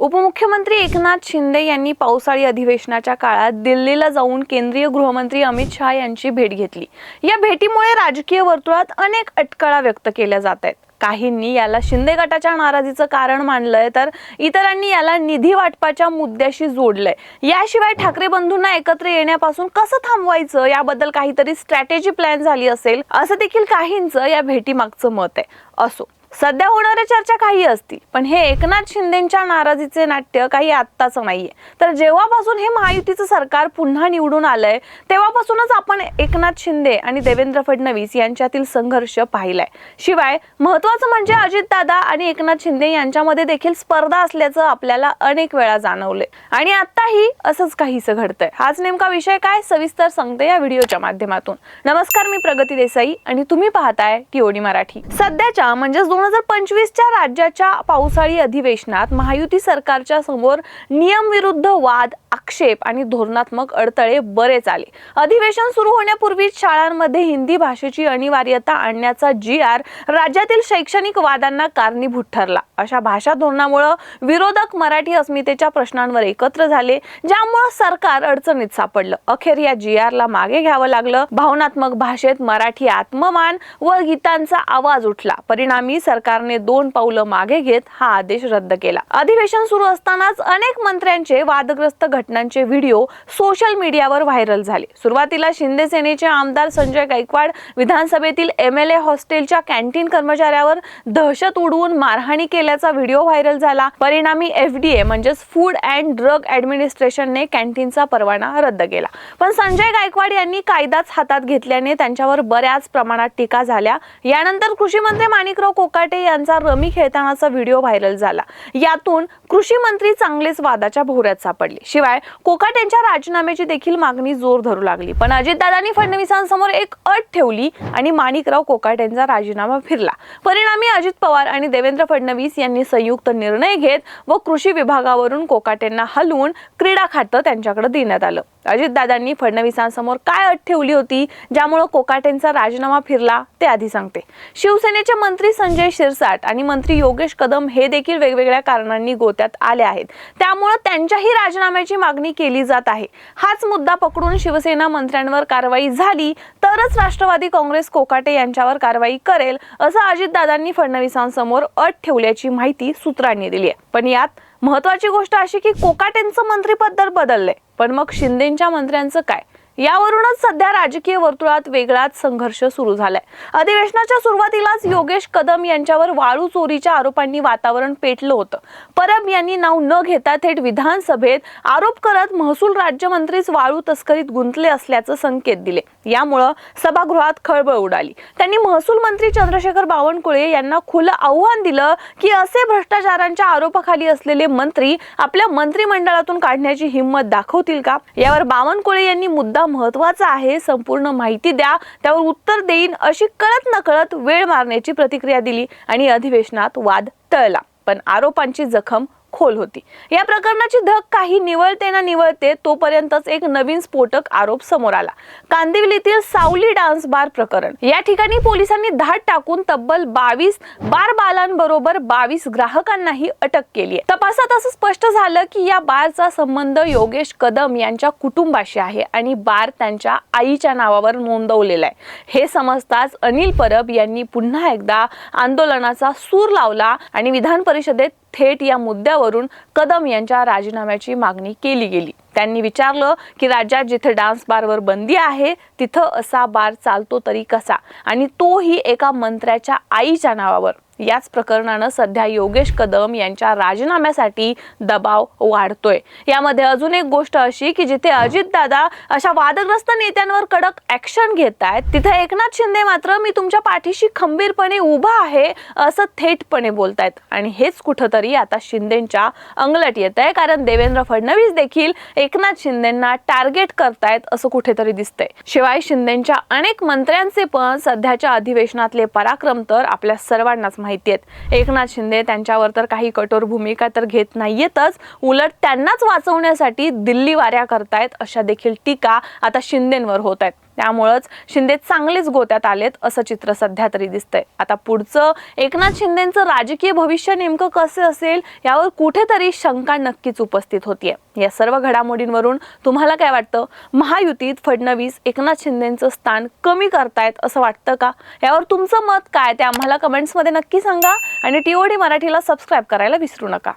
उपमुख्यमंत्री एकनाथ शिंदे यांनी पावसाळी अधिवेशनाच्या काळात दिल्लीला जाऊन केंद्रीय गृहमंत्री अमित शहा यांची भेट घेतली. या भेटीमुळे राजकीय वर्तुळात अनेक अटकळा व्यक्त केल्या जात आहेत. काहींनी याला शिंदे गटाच्या नाराजीचं कारण मानलंय तर इतरांनी याला निधी वाटपाच्या मुद्द्याशी जोडलंय. याशिवाय ठाकरे बंधूंना एकत्र येण्यापासून कसं थांबवायचं? याबद्दल काहीतरी स्ट्रॅटेजी प्लॅन झाली असेल असं देखील काहींचं या भेटीमागचं मत आहे. असो. सध्या होणाऱ्या चर्चा काही असतील पण हे एकनाथ शिंदेच्या नाराजीचे नाट्य काही आत्ताचं नाहीये. तर जेव्हापासून हे महायुतीचं सरकार पुन्हा निवडून आलंय तेव्हापासूनच आपण एकनाथ शिंदे आणि देवेंद्र फडणवीस यांच्यातील संघर्ष पाहिलाय. शिवाय महत्वाचं म्हणजे अजितदादा आणि एकनाथ शिंदे यांच्यामध्ये देखील स्पर्धा असल्याचं आपल्याला अनेक वेळा जाणवलंय. आणि आताही असंच काहीसं घडतंय. हाच नेमका विषय काय? सविस्तर सांगते या व्हिडिओच्या माध्यमातून. नमस्कार मी प्रगती देसाई आणि तुम्ही पाहताय टीओडी मराठी. सध्याच्या म्हणजेच दोन हजार पंचवीसच्या राज्याच्या पावसाळी अधिवेशनात महायुती सरकारच्या समोर नियम विरुद्ध वाद आक्षेप आणि धोरणात्मक अडथळे बरेच आले. अधिवेशन सुरू होण्यापूर्वीच शाळांमध्ये हिंदी भाषेची अनिवार्यता आणण्याचा जी आर राज्यातील शैक्षणिक वादांना कारणीभूत ठरला. अशा भाषा धोरणामुळं विरोधक मराठी अस्मितेच्या प्रश्नांवर एकत्र झाले ज्यामुळं सरकार अडचणीत सापडलं. अखेर या जी आरला मागे घ्यावं लागलं. भावनात्मक भाषेत मराठी आत्ममान व गीतांचा आवाज उठला. परिणामी सरकारने दोन पावलं मागे घेत हा आदेश रद्द केला. अधिवेशन सुरू असतानाच अनेक मंत्र्यांचे वादग्रस्त घटनांचे व्हिडिओ सोशल मीडियावर व्हायरल झाले. सुरुवातीला शिंदे सेनेचे आमदार संजय गायकवाड विधानसभेतील एम एल ए हॉस्टेलच्या कॅन्टीन कर्मचाऱ्यावर दहशत उडवून मारहाणी केल्याचा व्हिडिओ व्हायरल झाला. परिणामी एफडीए म्हणजेच फूड अँड ड्रग ऍडमिनिस्ट्रेशनने कॅन्टीनचा परवाना रद्द केला. पण संजय गायकवाड यांनी कायदाच हातात घेतल्याने त्यांच्यावर बऱ्याच प्रमाणात टीका झाल्या. यानंतर कृषी मंत्री माणिकराव कोकाटे यांचा रमी खेळतानाचा व्हिडिओ व्हायरल झाला. यातून कृषी मंत्री चांगलेच वादाच्या भोऱ्यात सापडले. शिवाय कोकाट यांच्या राजीनाम्याची देखील मागणी जोर धरू लागली. पण अजितदादांनी फडणवीसांसमोर एक अट ठेवली आणि माणिकराव कोकाट यांचा राजीनामा फिरला. परिणामी अजित पवार आणि देवेंद्र फडणवीस यांनी संयुक्त निर्णय घेत व कृषी विभागावरून कोकाट यांना हलवून क्रीडा खातं त्यांच्याकडे देण्यात आलं. अजितदादांनी फडणवीसांसमोर काय अट ठेवली होती ज्यामुळे कोकाटेंचा राजीनामा फिरला ते आधी सांगते. शिवसेनेचे मंत्री संजय शिरसाट आणि मंत्री योगेश कदम हे देखील वेगवेगळ्या कारणांनी गोत्यात आले आहेत. त्यामुळे त्यांच्याही राजीनाम्याची मागणी केली जात आहे. हाच मुद्दा पकडून शिवसेना मंत्र्यांवर कारवाई झाली तरच राष्ट्रवादी काँग्रेस कोकाटे यांच्यावर कारवाई करेल असं अजितदादांनी फडणवीसांसमोर अट ठेवल्याची माहिती सूत्रांनी दिली आहे. पण यात महत्वाची गोष्ट अशी की कोकाटेंचं मंत्रिपद तर बदललंय. पण मग शिंदेच्या मंत्र्यांचं काय? यावरूनच सध्या राजकीय वर्तुळात वेगळाच संघर्ष सुरू झालाय. अधिवेशनाच्या सुरुवातीलाच योगेश कदम यांच्यावर वाळू चोरीच्या आरोपांनी वातावरण पेटलं होतं. परब यांनी नाव न घेता थेट विधानसभेत आरोप करत महसूल राज्यमंत्रीच वाळू तस्करीत गुंतले असल्याचं संकेत दिले. यामुळं सभागृहात खळबळ उडाली. त्यांनी महसूल मंत्री चंद्रशेखर बावनकुळे यांना खुलं आव्हान दिलं की असे भ्रष्टाचारांच्या आरोपाखाली असलेले मंत्री आपल्या मंत्रिमंडळातून काढण्याची हिंमत दाखवतील का? यावर बावनकुळे यांनी मुद्दा महत्त्वाचा आहे संपूर्ण माहिती द्या. त्यावर उत्तर देईन अशी कळत नकळत वेळ मारण्याची प्रतिक्रिया दिली आणि अधिवेशनात वाद टळला. पण आरोपांची जखम खोल होती. या प्रकरणाची धग काही निवळते ना निवळते तोपर्यंतच एक नवीन स्फोटक आरोप समोर आला. कांदिवलीतील सावली डान्स बार प्रकरण. या ठिकाणी पोलिसांनी धाड टाकून तब्बल बावीस बार बालांबरोबर बावीस ग्राहकांनाही अटक केली आहे. तपासात असं स्पष्ट झालं की या बारचा संबंध योगेश कदम यांच्या कुटुंबाशी आहे आणि बार त्यांच्या आईच्या नावावर नोंदवलेला आहे. हे समजताच अनिल परब यांनी पुन्हा एकदा आंदोलनाचा सूर लावला आणि विधान परिषदेत थेट या मुद्द्यावरून कदम यांच्या राजीनाम्याची मागणी केली गेली. त्यांनी विचारलं की राज्यात जिथे डान्स बारवर बंदी आहे तिथं असा बार चालतो तरी कसा? आणि तोही एका मंत्र्याच्या आईच्या नावावर. याच प्रकरणानं सध्या योगेश कदम यांच्या राजीनाम्यासाठी दबाव वाढतोय. यामध्ये अजून एक गोष्ट अशी की जिथे अजितदादा अशा वादग्रस्त नेत्यांवर कडक ऍक्शन घेत आहेत तिथे एकनाथ शिंदे मात्र मी तुमच्या पाठीशी खंबीरपणे उभा आहे असं थेटपणे बोलतायत. आणि हेच कुठंतरी आता शिंदेच्या अंगलट येत आहे कारण देवेंद्र फडणवीस देखील एकनाथ शिंदेना टार्गेट करतायत असं कुठेतरी दिसतंय. शिवाय शिंदेच्या अनेक मंत्र्यांचे पण सध्याच्या अधिवेशनातले पराक्रम तर आपल्या सर्वांनाच माहिती माहिती आहेत एकनाथ शिंदे त्यांच्यावर तर काही कठोर भूमिका तर घेत नाहीयेतच. उलट त्यांनाच वाचवण्यासाठी दिल्ली वाऱ्या करतायत अशा देखील टीका आता शिंदेंवर होत आहेत. त्यामुळंच शिंदे चांगलेच गोत्यात आलेत असं चित्र सध्या तरी दिसतंय. आता पुढचं एकनाथ शिंदेचं राजकीय भविष्य नेमकं कसं असेल यावर कुठेतरी शंका नक्कीच उपस्थित होतीये. या सर्व घडामोडींवरून तुम्हाला काय वाटतं? महायुतीत फडणवीस एकनाथ शिंदेचं स्थान कमी करतायत असं वाटतं का? यावर तुमचं मत काय? ते आम्हाला कमेंट्समध्ये नक्की सांगा आणि टीओडी मराठीला सबस्क्राईब करायला विसरू नका.